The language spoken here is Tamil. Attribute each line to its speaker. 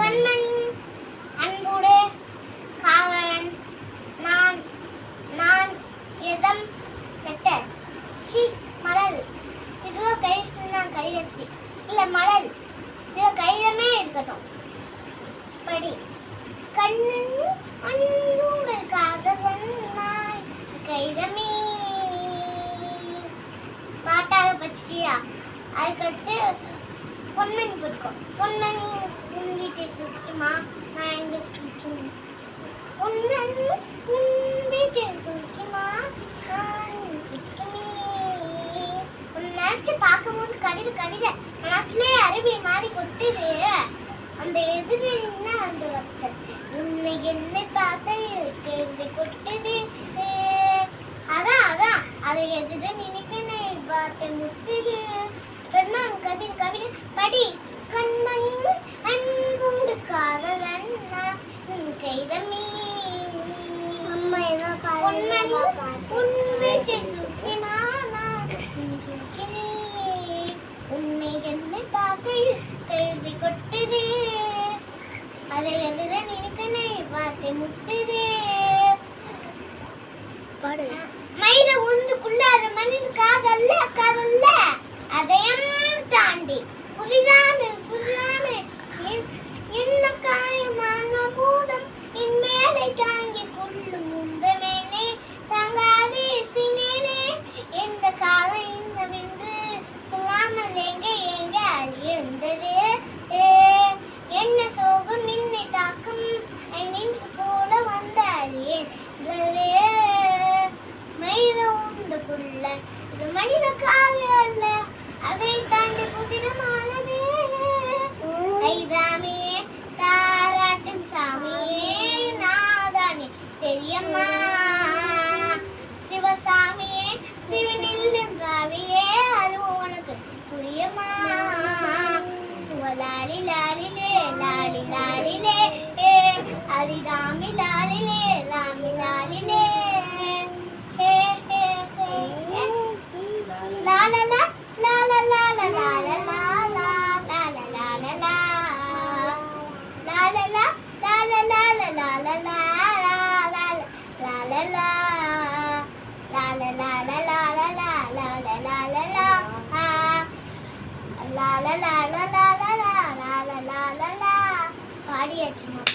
Speaker 1: கண்மணி அன்போடு காவலன் நான் நான் எதம் லெட்டர் சி மடல். இதுவோ கை நான் இல்லை மடல். இது கைதமே இருக்கட்டும். படி. கண்ணன் அன்போடு காதவன் நான் கைதமே. பாட்டாக படிச்சிட்டியா? அதுக்கடுத்து பொன்மணி போட்டுக்கோ பொன்மணி உன் வீட்டை சுட்டுமா நான் எங்கே சுட்டுமா பொன்மணி உன் வீட்டை சுட்டுமா நான் சுட்டுமே நினச்சி பார்க்கும்போது கவிதை கவிதை மனசுலே அருவி மாறி கொட்டுது அந்த எதிரின்னா அந்த வார்த்தை உன்னை என்னை பார்த்தா கவிதை கொட்டுது அதான் அதான். அதை எதிரே நினைக்க பார்த்தேன் முட்டுது. பெருமாள் கவிதை கவிதை படி. கண்மண் அன்புண்டு காதலன் கைதமே உன் வீட்டு மாரியம்மா சிவசாமியே சிவனில் நின்றாவியே அருவம் உனக்கு புரியம்மா சுவலாடி லாடிலே லாடி லாடிலே அரிதாமி லாடிலே ராமி லாடிலே la la la பாடியாச்சு